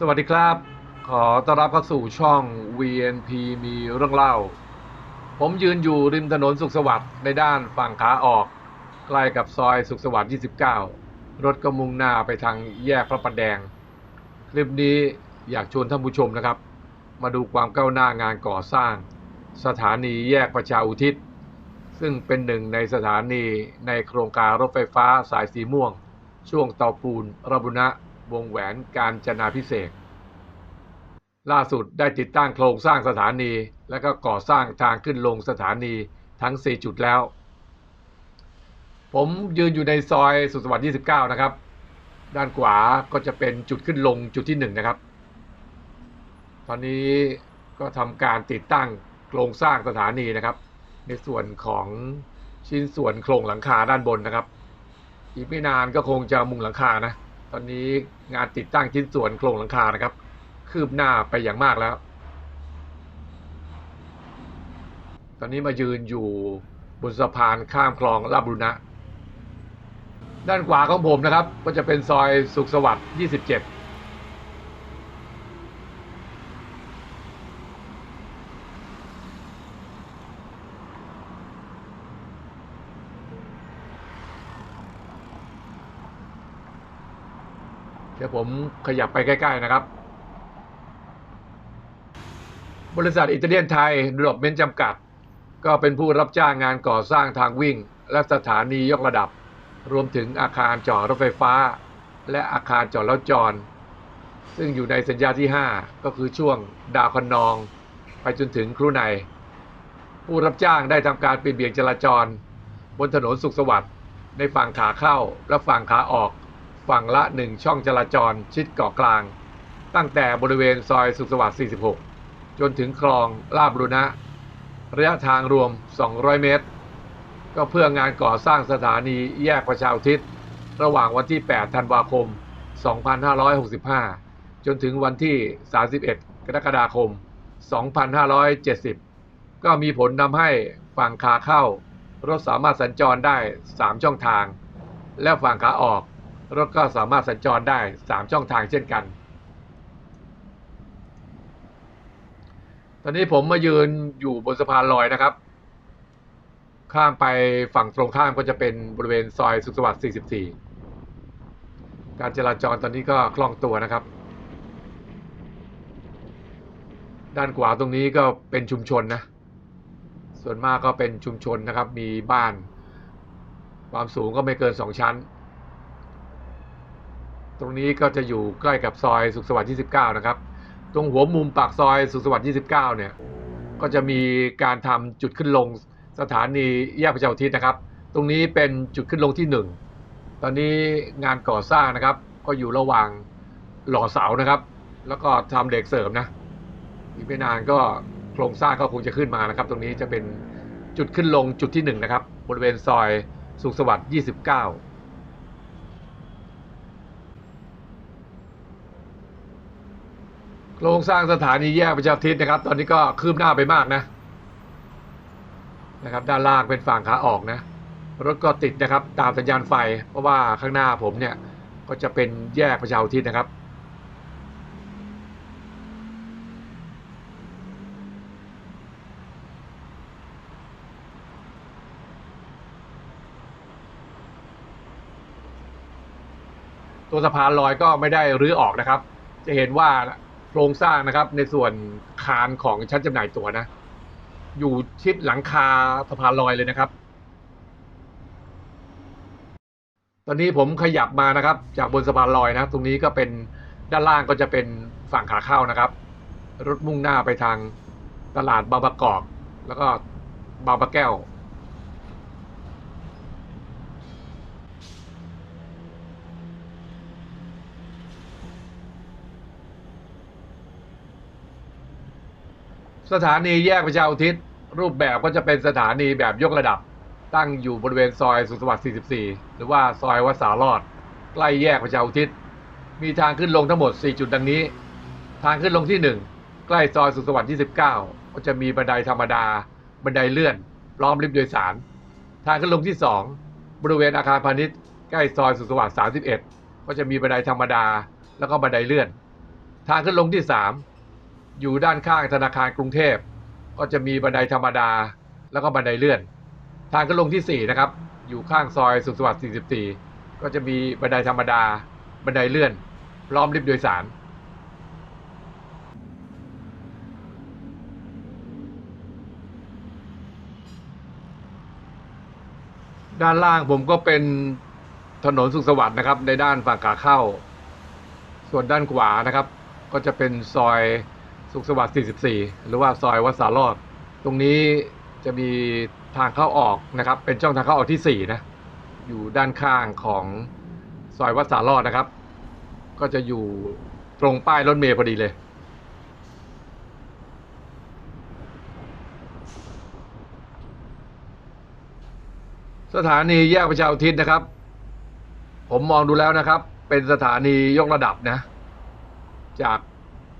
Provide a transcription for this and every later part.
สวัสดีครับ ขอต้อนรับเข้าสู่ช่อง VNP มีเรื่องเล่า ผมยืนอยู่ริมถนนสุขสวัสดิ์ในด้านฝั่งขาออก ใกล้กับซอยสุขสวัสดิ์ 29 รถก็มุ่งหน้าไปทางแยกพระประแดง คลิปนี้อยากชวนท่านผู้ชมนะครับ มาดูความก้าวหน้างานก่อสร้าง สถานีแยกประชาอุทิศ ซึ่งเป็นหนึ่งในสถานีในโครงการรถไฟฟ้าสายสีม่วง ช่วงเตาปูนระบุณะ วงแหวนการจนาพิเศษ ล่าสุดได้ติดตั้งโครงสร้างสถานี และก็ก่อสร้างทางขึ้นลงสถานีทั้ง 4 จุดแล้ว ผมยืนอยู่ในซอยสุสวัสดิ์ 29 นะครับ ด้านขวาก็จะเป็นจุดขึ้นลงจุดที่ 1 นะครับ ตอนนี้ก็ทำการติดตั้งโครงสร้างสถานีนะครับ ในส่วนของชิ้นส่วนโครงหลังคาด้านบนนะครับ อีกไม่นานก็คงจะมุงหลังคานะ ตอนนี้งานติดตั้งชิ้นส่วนโครงหลังคานะครับ คืบหน้าไปอย่างมากแล้ว ตอนนี้มายืนอยู่บนสะพานข้ามคลองลาบุรณะ ด้านขวาของผมนะครับ ก็จะเป็นซอยสุขสวัสดิ์ 27 เดี๋ยวผมขยับไปใกล้ๆนะครับ บริษัทอิตาเลียนไทยดรอปเมนจำกัด ก็เป็นผู้รับจ้างงานก่อสร้างทางวิ่ง และสถานียกระดับ รวมถึงอาคารจอดรถไฟฟ้า และอาคารจอดรถจร ซึ่งอยู่ในสัญญาที่ 5 ก็คือช่วงดาวคนนอง ไปจนถึงครูใน ผู้รับจ้างได้ทำการเปลี่ยนเบี่ยงจราจร บนถนนสุขสวัสดิ์ในฝั่งขาเข้าและฝั่งขาออก ฝั่งละ 1 ช่องจราจรชิดเกาะกลาง ตั้งแต่บริเวณซอยสุขสวัสดิ์ 46 จนถึงคลองลาดบุรณะระยะทางรวม 200 เมตร ก็เพื่องานก่อสร้างสถานีแยกประชาอุทิศ ระหว่างวันที่ 8 ธันวาคม 2565 จนถึงวันที่ 31 กรกฎาคม 2570 ก็มีผลทำให้ฝั่งขาเข้ารถสามารถสัญจรได้ 3 ช่องทาง และฝั่งขาออก รถก็สามารถสัญจรได้ 3 ช่องทางเช่นกัน ตอนนี้ผมมายืนอยู่บนสะพานลอยนะครับ ข้ามไปฝั่งตรงข้ามก็จะเป็นบริเวณซอยสุขสวัสดิ์ 44 การจราจรตอนนี้ก็คล่องตัวนะครับ ด้านขวาตรงนี้ก็เป็นชุมชนนะ ส่วนมากก็เป็นชุมชนนะครับ มีบ้าน ความสูงก็ไม่เกิน 2 ชั้น ตรงนี้ก็จะอยู่ใกล้กับซอยสุขสวัสดิ์29 นะครับ ตรงหัวมุมปากซอยสุขสวัสดิ์29 เนี่ย ก็จะมีการทำจุดขึ้นลงสถานีแยกประชาอุทิศนะครับ ตรงนี้เป็นจุดขึ้นลงที่ 1 ตอนนี้งานก่อสร้างนะครับ ก็อยู่ระหว่างหล่อเสานะครับ แล้วก็ทำเหล็กเสริมนะ อีกไม่นานก็โครงสร้างก็คงจะขึ้นมานะครับ ตรงนี้จะเป็นจุดขึ้นลงจุดที่ 1 นะครับ บริเวณซอยสุขสวัสดิ์29 โครงสร้างสถานีแยกประชาธิปนะครับ ตอนนี้ก็คืบหน้าไปมากนะนะครับ ด้านล่างเป็นฝั่งขาออกนะรถก็ติดนะครับ ตามสัญญาณไฟ เพราะว่าข้างหน้าผมเนี่ยก็จะเป็นแยกประชาอุทิศนะครับตัวสะพานลอยก็ไม่ได้รื้อออกนะครับ จะเห็นว่า รงสร้างนะครับ ในส่วนคานของชั้นจำหน่ายตั๋วนะ อยู่ชิดหลังคาสะพานลอยเลยนะครับ ตอนนี้ผมขยับมานะครับ จากบนสะพานลอยนะ ตรงนี้ก็เป็นด้านล่างก็จะเป็นฝั่งขาเข้านะครับ รถมุ่งหน้าไปทางตลาดบางประกอบ แล้วก็บางประแก้ว สถานีแยกประชาอุทิศ รูปแบบก็จะเป็นสถานีแบบยกระดับ ตั้งอยู่บริเวณซอยสุขสวัสดิ์44 หรือว่าซอยวัดสารอด ใกล้แยกประชาอุทิศ มีทางขึ้นลงทั้งหมด 4 จุดดังนี้ ทางขึ้นลงที่ 1 ใกล้ซอยสุขสวัสดิ์29 ก็จะมีบันไดธรรมดา บันไดเลื่อนพร้อมลิฟต์โดยสาร ทางขึ้นลงที่ 2 บริเวณอาคารพาณิชย์ใกล้ซอยสุขสวัสดิ์31 ก็จะมีบันไดธรรมดา แล้วก็บันไดเลื่อน ทางขึ้นลงที่สาม อยู่ด้านข้างธนาคารกรุงเทพ ก็จะมีบันไดธรรมดา แล้วก็บันไดเลื่อน ทางขึ้นลงที่สี่นะครับ อยู่ข้างซอยสุขสวัสดิ์44 ก็จะมีบันไดธรรมดา บันไดเลื่อน พร้อมลิฟต์โดยสารด้านล่างผมก็เป็นถนนสุขสวัสดิ์นะครับ ในด้านฝั่งขาเข้า ส่วนด้านขวานะครับ ก็จะเป็นซอย สุขสวัสดิ์ 44 หรือว่าซอยวัดสารอด ตรงนี้จะมีทางเข้าออกนะครับ เป็นช่องทางเข้าออกที่ 4 นะ อยู่ด้านข้างของซอยวัดสารอดนะครับ ก็จะอยู่ตรงป้ายรถเมล์พอดีเลย สถานีแยกประชาอุทิศนะครับ ผมมองดูแล้วนะครับ เป็นสถานียกระดับนะ จาก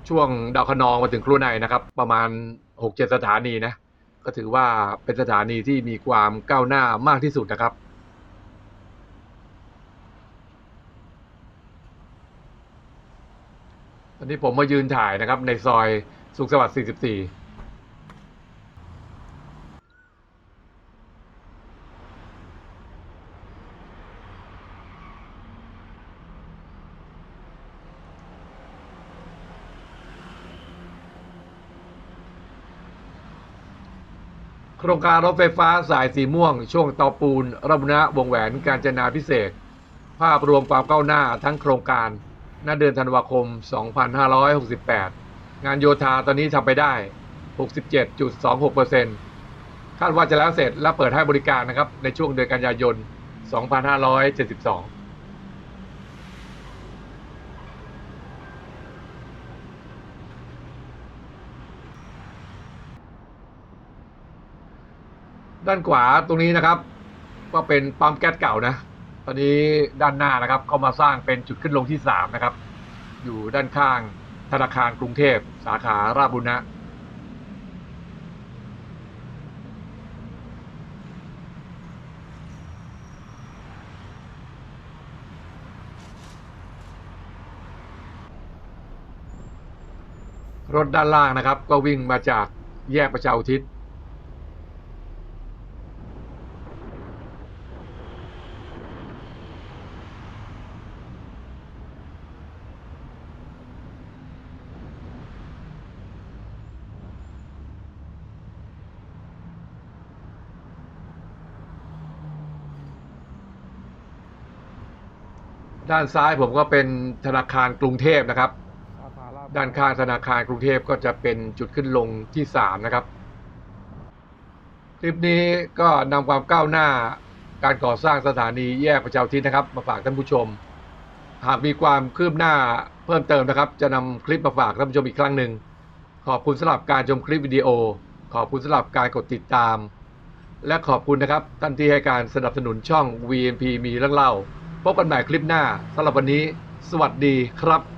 ช่วงดาวคะนองมาถึงครูในนะครับ ประมาณหกเจ็ดสถานีนะ ก็ถือว่าเป็นสถานีที่มีความก้าวหน้ามากที่สุดนะครับตอนนี้ผมมายืนถ่ายนะครับ ในซอยสุขสวัสดิ์ 44 โครงการรถไฟฟ้าสายสีม่วง ช่วงเตาปูนระบุนะวงแหวนการจนาพิเศษ ภาพรวมความก้าวหน้าทั้งโครงการณเดือนธันวาคม 2568 งานโยธาตอนนี้ทำไปได้ 67.26%คาดว่าจะแล้วเสร็จและเปิดให้บริการนะครับในช่วงเดือนกันยายน 2572 ด้านขวาตรงนี้นะครับ ก็เป็นปั๊มแก๊สเก่านะ ตอนนี้ด้านหน้านะครับเขามาสร้างเป็นจุดขึ้นลงที่สามนะครับ อยู่ด้านข้างธนาคารกรุงเทพสาขาราชบุรณะรถด้านล่างนะครับ ก็วิ่งมาจากแยกประชาอุทิศ ด้านซ้ายผมก็เป็นธนาคารกรุงเทพนะครับ ด้านข้างธนาคารกรุงเทพก็จะเป็นจุดขึ้นลงที่สามนะครับ คลิปนี้ก็นำความก้าวหน้าการก่อสร้างสถานีแยกประชาอุทิศนะครับ มาฝากท่านผู้ชม หากมีความคืบหน้าเพิ่มเติมนะครับ จะนำคลิปมาฝากท่านผู้ชมอีกครั้งหนึ่งขอบคุณสำหรับการชมคลิปวิดีโอ ขอบคุณสำหรับการกดติดตาม และขอบคุณนะครับท่านที่ให้การสนับสนุนช่อง VMP มีเรื่องเล่า พบกันใหม่คลิปหน้าสำหรับวันนี้ สวัสดีครับ